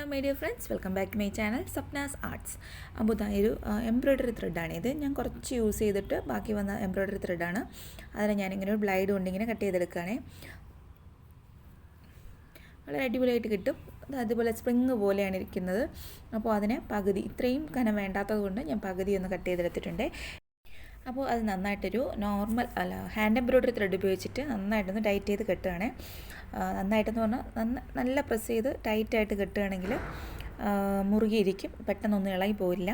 Hello my dear friends welcome back my channel Sapna's arts അപ്പോൾ ഇതായൊരു embroidery ത്രെഡാണിത് ഞാൻ കുറച്ച് യൂസ് ചെയ്തിട്ട് ബാക്കി വന്ന എംബ്രോയ്ഡറി ത്രെഡാണ് അതിനെ ഞാനിങ്ങനെ ഒരു ബ്ലൈഡ് കൊണ്ട് ഇങ്ങനെ കട്ട് ചെയ്തെടുക്കുകയാണേ. വളരെ അടിപൊളിയായിട്ട് കിട്ടും. അത് അതുപോലെ സ്പ്രിങ് പോലെയാണ് ഇരിക്കുന്നത്. അപ്പോൾ അതിനെ പകുതി ഇത്രയും കനം വേണ്ടാത്തത് കൊണ്ട് ഞാൻ പകുതി ഒന്ന് കട്ട് ചെയ്തെടുത്തിട്ടുണ്ട്. അപ്പോൾ അത് നന്നായിട്ടൊരു നോർമൽ അല്ല ഹാൻഡ് എംബ്രോയ്ഡറി ത്രെഡ് ഉപയോഗിച്ചിട്ട് നന്നായിട്ടൊന്ന് ടൈറ്റ് ചെയ്ത് കെട്ടുകയാണേ. നന്നായിട്ടെന്ന് പറഞ്ഞാൽ നന്ന നല്ല പ്രസ് ചെയ്ത് ടൈറ്റായിട്ട് കെട്ടുകയാണെങ്കിൽ മുറുകിയിരിക്കും. പെട്ടെന്നൊന്നും ഇളകി പോരില്ല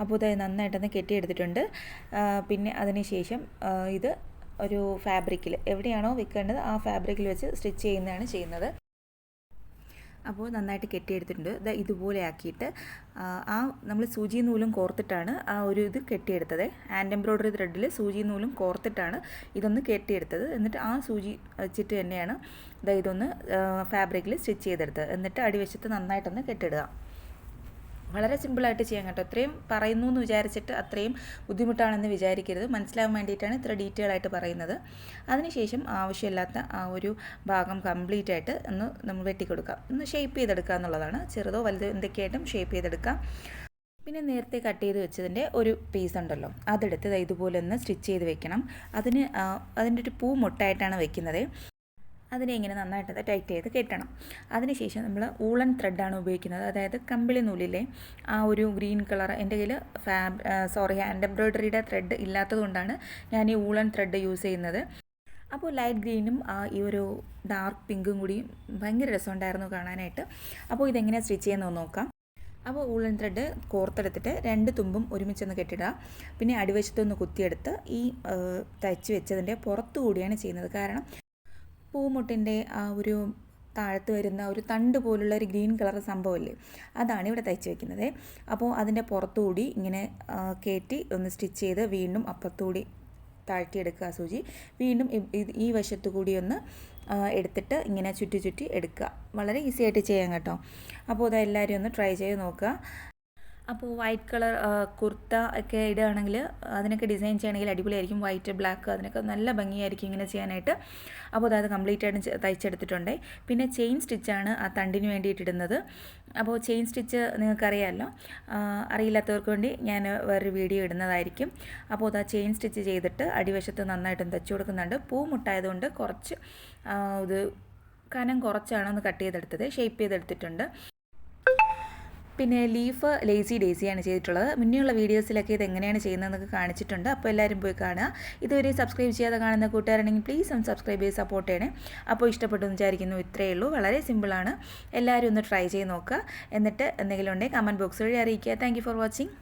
അപ്പോൾ ഇത് നന്നായിട്ടൊന്ന് കെട്ടിയെടുത്തിട്ടുണ്ട്. പിന്നെ അതിന് ശേഷം ഇത് ഒരു ഫാബ്രിക്കിൽ എവിടെയാണോ വെക്കേണ്ടത് ആ ഫാബ്രിക്കിൽ വെച്ച് സ്റ്റിച്ച് ചെയ്യുന്നതാണ് ചെയ്യുന്നത്. അപ്പോൾ നന്നായിട്ട് കെട്ടിയെടുത്തിട്ടുണ്ട്. ഇത് ഇതുപോലെ ആക്കിയിട്ട് ആ നമ്മൾ സൂചി നൂലും കോർത്തിട്ടാണ് ആ ഒരു ഇത് കെട്ടിയെടുത്തത്. ആൻഡ് എംബ്രോയ്ഡറി ത്രെഡിൽ സൂചി നൂലും കോർത്തിട്ടാണ് ഇതൊന്ന് കെട്ടിയെടുത്തത്. എന്നിട്ട് ആ സൂചി വെച്ചിട്ട് തന്നെയാണ് ഇതൊന്ന് ഫാബ്രിക്കിൽ സ്റ്റിച്ച് ചെയ്തെടുത്തത്. എന്നിട്ട് അടിവശത്ത് നന്നായിട്ടൊന്ന് കെട്ടിടുക വളരെ സിമ്പിളായിട്ട് ചെയ്യാൻ കേട്ടോ. അത്രയും പറയുന്നു എന്ന് വിചാരിച്ചിട്ട് അത്രയും ബുദ്ധിമുട്ടാണെന്ന് വിചാരിക്കരുത്. മനസ്സിലാവാൻ വേണ്ടിയിട്ടാണ് ഇത്ര ഡീറ്റെയിൽ ആയിട്ട് പറയുന്നത്. അതിനുശേഷം ആവശ്യമില്ലാത്ത ആ ഒരു ഭാഗം കംപ്ലീറ്റ് ആയിട്ട് ഒന്ന് നമ്മൾ വെട്ടിക്കൊടുക്കാം. ഒന്ന് ഷേപ്പ് ചെയ്തെടുക്കുക എന്നുള്ളതാണ്. ചെറുതോ വലുതോ എന്തൊക്കെയായിട്ടും ഷേപ്പ് ചെയ്തെടുക്കാം. പിന്നെ നേരത്തെ കട്ട് ചെയ്ത് വെച്ചതിന്റെ ഒരു പീസ് ഉണ്ടല്ലോ. അതെടുത്ത് ഇതുപോലെ ഒന്ന് സ്റ്റിച്ച് ചെയ്ത് വെക്കണം. അതിന് അതിന്റെ ഒരു പൂ മുട്ടായിട്ടാണ് വെക്കുന്നത്. അതിനെ ഇങ്ങനെ നന്നായിട്ട് ടൈറ്റ് ചെയ്ത് കെട്ടണം. അതിനുശേഷം നമ്മൾ ഊളൻ ത്രെഡാണ് ഉപയോഗിക്കുന്നത്. അതായത് കമ്പിളി നൂലിലെ ആ ഒരു ഗ്രീൻ കളർ എന്റെ കയ്യിൽ ഫാബ് സോറി ഹാൻഡ് എംബ്രോയ്ഡറിയുടെ ത്രെഡ് ഇല്ലാത്തതുകൊണ്ടാണ് ഞാൻ ഈ ഊളൻ ത്രെഡ് യൂസ് ചെയ്യുന്നത്. അപ്പോൾ ലൈറ്റ് ഗ്രീനും ആ ഈ ഒരു ഡാർക്ക് പിങ്കും കൂടി ഭയങ്കര രസമുണ്ടായിരുന്നു കാണാനായിട്ട്. അപ്പോൾ ഇതെങ്ങനെയാണ് സ്റ്റിച്ച് ചെയ്യുന്നത് നോക്കാം. അപ്പോൾ ഊളൻ ത്രെഡ് കോർത്തെടുത്തിട്ട് രണ്ട് തുമ്പും ഒരുമിച്ചൊന്ന് കെട്ടിടുക. പിന്നെ അടിവശത്തൊന്ന് കുത്തിയെടുത്ത് ഈ തയ്ച്ച് വെച്ചതിന്റെ പുറത്തു കൂടിയാണ് ചെയ്യുന്നത്. കാരണം പൂമുട്ടിന്റെ ആ ഒരു താഴത്ത് വരുന്ന ഒരു തണ്ട് പോലുള്ള ഒരു ഗ്രീൻ കളർ സംഭവമില്ലേ? അതാണ് ഇവിടെ തയ്ച്ച് വെക്കുന്നത്. അപ്പോൾ അതിന്റെ പുറത്തുകൂടി ഇങ്ങനെ കയറ്റി ഒന്ന് സ്റ്റിച്ച് ചെയ്ത് വീണ്ടും അപ്പുറത്തുകൂടി താഴ്ത്തിയെടുക്കുക സൂചി. വീണ്ടും ഈ വശത്തു കൂടി ഒന്ന് എടുത്തിട്ട് ഇങ്ങനെ ചുറ്റി ചുറ്റി എടുക്കുക. വളരെ ഈസി ആയിട്ട് ചെയ്യാം കേട്ടോ. അപ്പോൾ അതെല്ലാവരും ഒന്ന് ട്രൈ ചെയ്ത് നോക്കുക. അപ്പോൾ വൈറ്റ് കളർ കുർത്ത ഒക്കെ ഇടുകയാണെങ്കിൽ അതിനൊക്കെ ഡിസൈൻ ചെയ്യണമെങ്കിൽ അടിപൊളിയായിരിക്കും. വൈറ്റ് ബ്ലാക്ക് അതിനൊക്കെ നല്ല ഭംഗിയായിരിക്കും ഇങ്ങനെ ചെയ്യാനായിട്ട്. അപ്പോൾ അതായത് കംപ്ലീറ്റ് ആയിട്ട് തയ്ച്ചെടുത്തിട്ടുണ്ട്. പിന്നെ ചെയിൻ സ്റ്റിച്ചാണ് ആ തണ്ടിന് വേണ്ടിയിട്ട് ഇടുന്നത്. അപ്പോൾ ചെയിൻ സ്റ്റിച്ച് നിങ്ങൾക്കറിയാമല്ലോ. അറിയില്ലാത്തവർക്ക് വേണ്ടി ഞാൻ വേറൊരു വീഡിയോ ഇടുന്നതായിരിക്കും. അപ്പോൾ അത് ആ ചെയിൻ സ്റ്റിച്ച് ചെയ്തിട്ട് അടിവശത്ത് നന്നായിട്ട് തച്ചു കൊടുക്കുന്നുണ്ട്. പൂ മുട്ടായതുകൊണ്ട് കുറച്ച് ഇത് കനം കുറച്ചാണ് ഒന്ന് കട്ട് ചെയ്തെടുത്തത്. ഷേപ്പ് ചെയ്തെടുത്തിട്ടുണ്ട്. പിന്നെ ലീഫ് ലേസി ഡേസിയാണ് ചെയ്തിട്ടുള്ളത്. മുന്നെയുള്ള വീഡിയോസിലൊക്കെ ഇത് എങ്ങനെയാണ് ചെയ്യുന്നതെന്നൊക്കെ കാണിച്ചിട്ടുണ്ട്. അപ്പോൾ എല്ലാവരും പോയി കാണുക. ഇതുവരെ സബ്സ്ക്രൈബ് ചെയ്യാതെ കാണുന്ന കൂട്ടുകാരാണെങ്കിൽ പ്ലീസ് ഒന്ന് സബ്സ്ക്രൈബ് ചെയ്ത് സപ്പോർട്ട് ചെയ്യണേ. അപ്പോൾ ഇഷ്ടപ്പെട്ടു വിചാരിക്കുന്നു. ഇത്രയേ ഉള്ളൂ. വളരെ സിമ്പിളാണ് എല്ലാവരും ഒന്ന് ട്രൈ ചെയ്ത് നോക്കുക. എന്നിട്ട് എന്തെങ്കിലും ഉണ്ടെങ്കിൽ കമന്റ് ബോക്സ് വഴി അറിയിക്കുക. Thank for watching